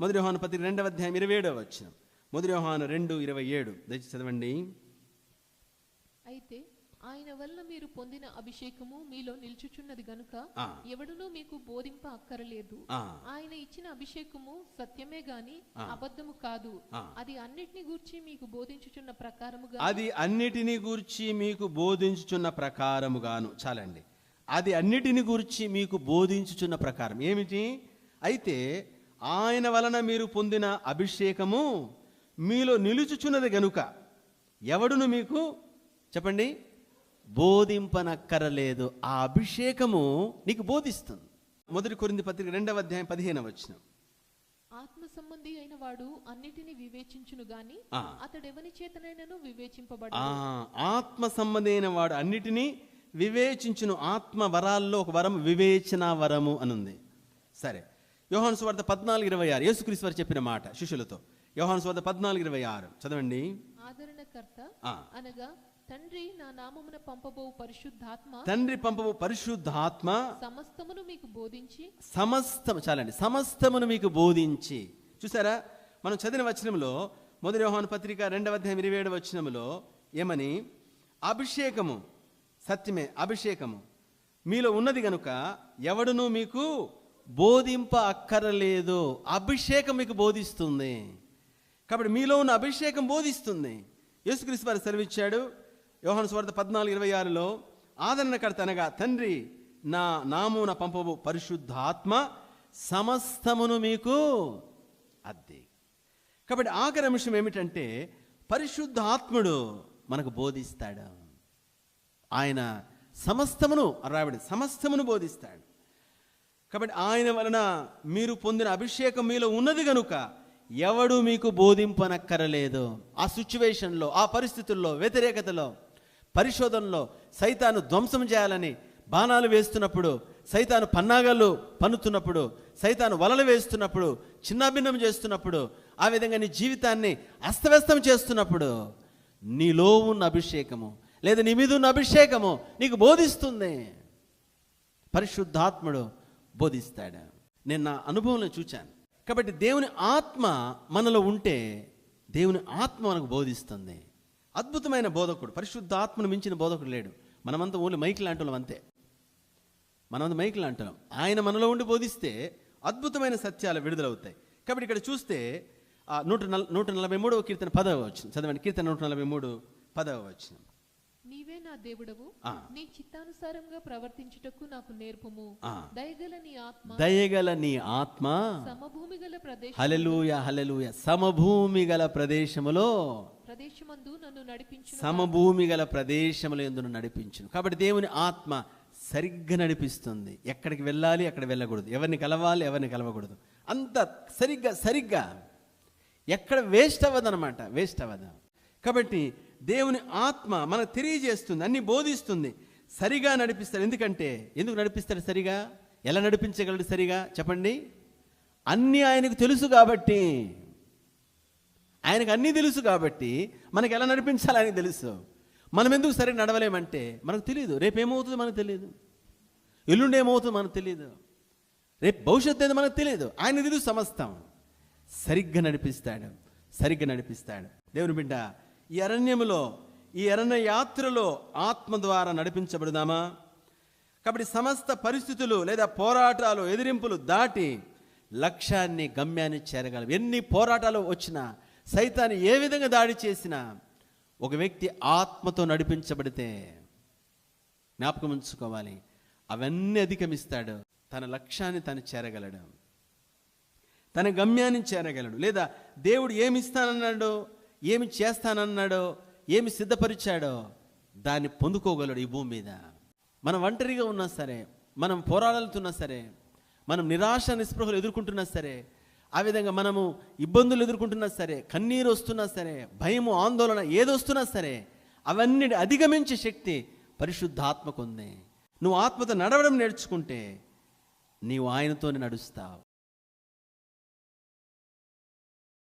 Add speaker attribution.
Speaker 1: మొదటి యోహాను పత్రిక రెండవ అధ్యాయం ఇరవై ఏడవ వచ్చిన మొదటి యోహాను రెండు ఇరవై ఏడు దయచేసి చదవండి.
Speaker 2: అయితే ఆయన వల్ల మీరు పొందిన అభిషేకము మీలో నిల్చుచున్నది గనుక. ఎవడునూ మీకు బోధింప అక్కరలేదు. ఆయన ఇచ్చిన అభిషేకము సత్యమే గాని. అబద్ధము కాదు. అది అన్నిటిని గూర్చి మీకు బోధించుచున్న ప్రకారముగా
Speaker 1: అది అన్నిటిని గూర్చి మీకు బోధించుచున్న ప్రకారముగాను చాలండి. అది అన్నిటిని గూర్చి మీకు బోధించుచున్న ప్రకారం. ఏమిటి? అయితే ఆయన వలన మీరు పొందిన అభిషేకము మీలో నిలుచుచున్నది గనుక ఎవడును మీకు? చెప్పండి. బోధింపనక్కరలేదు. ఆ అభిషేకము నీకు బోధిస్తుంది. మొదటి కొరింది పత్రిక రెండవ అధ్యాయం పదిహేనవ వచ్చిన
Speaker 2: ఆత్మ సంబంధి అయిన వాడు అన్నిటిని వివేచించును గాని. అతడెవని చేతనైనను వివేచింపబడ
Speaker 1: ఆత్మ సంబంధైన వాడు అన్నిటినీ వివేచించును. ఆత్మ వరాల్లో ఒక వరం వివేచన వరము అనుంది. సరే. యోహాను సువార్త పద్నాలుగు ఇరవై ఆరు. యేసుక్రీస్తు వారు చెప్పిన మాట శిష్యులతో. యోహాను సువార్త పద్నాలుగు ఇరవై ఆరు. చదవండి.
Speaker 2: ఆదరణకర్త. అనగా తండ్రి నా నామమున పంపబో పరిశుద్ధాత్మ
Speaker 1: తండ్రి పరిశుద్ధాత్మ
Speaker 2: సమస్తమును మీకు బోధించి
Speaker 1: సమస్తం చాలండి. సమస్తమును మీకు బోధించి చూసారా? మనం చదివిన వచనంలో మొదటి యోహాను పత్రిక రెండవ అధ్యాయం ఇరవై ఏడు వచనంలో ఏమని? అభిషేకము సత్యమే అభిషేకము. మీలో ఉన్నది గనుక ఎవడును మీకు బోధింప అక్కరలేదు అభిషేకం మీకు బోధిస్తుంది. కాబట్టి మీలో ఉన్న అభిషేకం బోధిస్తుంది. యేసుక్రీస్తు వారు సెలవిచ్చాడు యోహన్ స్వార్థ పద్నాలుగు ఇరవై ఆరులో ఆదరణకర్త అనగా తండ్రి నా నామున పంపబు పరిశుద్ధాత్మ సమస్తమును మీకు అద్ది. కాబట్టి ఆఖరి అంశం ఏమిటంటే పరిశుద్ధాత్ముడు మనకు బోధిస్తాడు. ఆయన సమస్తమును రావిడు సమస్తమును బోధిస్తాడు. కాబట్టి ఆయన వలన మీరు పొందిన అభిషేకం మీలో ఉన్నది గనుక ఎవడు మీకు బోధింపనక్కరలేదు. ఆ సిచ్యువేషన్లో ఆ పరిస్థితుల్లో వ్యతిరేకతలో పరిశోధనలో సైతాను ధ్వంసం చేయాలని బాణాలు వేస్తున్నప్పుడు సైతాను పన్నాగాలు పన్నుతున్నప్పుడు సైతాను వలలు వేస్తున్నప్పుడు చిన్నాభిన్నం చేస్తున్నప్పుడు ఆ విధంగా నీ జీవితాన్ని అస్తవ్యస్తం చేస్తున్నప్పుడు నీలో ఉన్న అభిషేకము లేదా నీ మీద ఉన్న అభిషేకము నీకు బోధిస్తుంది. పరిశుద్ధాత్ముడు బోధిస్తాడు. నేను నా అనుభవంలో చూచాను. కాబట్టి దేవుని ఆత్మ మనలో ఉంటే దేవుని ఆత్మ మనకు బోధిస్తుంది. అద్భుతమైన బోధకుడు పరిశుద్ధాత్మను మించిన బోధకుడు లేడు. మనమంతా ఓన్లీ మైకిల్ అంటున్నాం అంతే. మనమంతా మైకిల్ అంటున్నాం ఆయన మనలో ఉండి బోధిస్తే అద్భుతమైన సత్యాలు విడుదలవుతాయి. కాబట్టి ఇక్కడ చూస్తే నూట నల నూట నలభై మూడవ కీర్తన పదవ వచ్చింది చదవండి. కీర్తన నూట నలభై మూడు పదవ వచ్చింది
Speaker 2: నీవే నా దేవుడవు. నీ చిత్తానుసారంగా ప్రవర్తించుటకు నాకు నేర్పము. దయగల నీ ఆత్మ.
Speaker 1: దయగల నీ ఆత్మ.
Speaker 2: సమభూమి గల ప్రదేశ
Speaker 1: సమభూమి గల ప్రదేశములో.
Speaker 2: ప్రదేశమందు నన్ను నడిపించు
Speaker 1: సమభూమి గల ప్రదేశముల ఎందును నడిపించును. కాబట్టి దేవుని ఆత్మ సరిగ్గా నడిపిస్తుంది. ఎక్కడికి వెళ్ళాలి అక్కడ వెళ్ళకూడదు. ఎవరిని కలవాలి ఎవరిని కలవకూడదు. అంత సరిగ్గా సరిగ్గా ఎక్కడ వేస్ట్ అవ్వదు అనమాట వేస్ట్ అవ్వదు. కాబట్టి దేవుని ఆత్మ మనకు తెలియజేస్తుంది అన్ని బోధిస్తుంది. సరిగా నడిపిస్తాడు. ఎందుకంటే ఎందుకు నడిపిస్తాడు సరిగా? ఎలా నడిపించగలడు సరిగా? చెప్పండి. అన్నీ ఆయనకు తెలుసు కాబట్టి ఆయనకు అన్నీ తెలుసు కాబట్టి మనకి ఎలా నడిపించాలి ఆయనకు తెలుసు. మనం ఎందుకు సరిగ్గా నడవలేమంటే మనకు తెలియదు రేపు ఏమవుతుందో మనకు తెలియదు ఎల్లుండి ఏమవుతుందో మనకు తెలియదు రేపు భవిష్యత్తు ఏదో మనకు తెలియదు ఆయన తెలుసు సమస్తం. సరిగ్గా నడిపిస్తాడు. సరిగ్గా నడిపిస్తాడు. దేవుని బిడ్డ ఈ అరణ్యములో ఈ అరణ్య యాత్రలో ఆత్మ ద్వారా నడిపించబడదామా? కాబట్టి సమస్త పరిస్థితులు లేదా పోరాటాలు ఎదిరింపులు దాటి లక్ష్యాన్ని గమ్యాన్ని చేరగలం ఎన్ని పోరాటాలు వచ్చినా సైతాన్ని ఏ విధంగా దాడి చేసినా ఒక వ్యక్తి ఆత్మతో నడిపించబడితే జ్ఞాపకం ఉంచుకోవాలి. అవన్నీ అధిగమిస్తాడు. తన లక్ష్యాన్ని తను చేరగలడు. తన గమ్యాన్ని చేరగలడు. లేదా దేవుడు ఏమిస్తానన్నాడు ఏమి చేస్తానన్నాడో ఏమి సిద్ధపరిచాడో దాన్ని పొందుకోగలడు ఈ భూమి మీద. మనం ఒంటరిగా ఉన్నా సరే మనం పోరాడుతున్నా సరే మనం నిరాశ నిస్పృహలు ఎదుర్కొంటున్నా సరే ఆ విధంగా మనము ఇబ్బందులు ఎదుర్కొంటున్నా సరే కన్నీరు వస్తున్నా సరే భయము ఆందోళన ఏదొస్తున్నా సరే అవన్నీ అధిగమించే శక్తి పరిశుద్ధాత్మకు ఉంది నువ్వు ఆత్మతో నడవడం నేర్చుకుంటే నీవు ఆయనతోనే నడుస్తావు.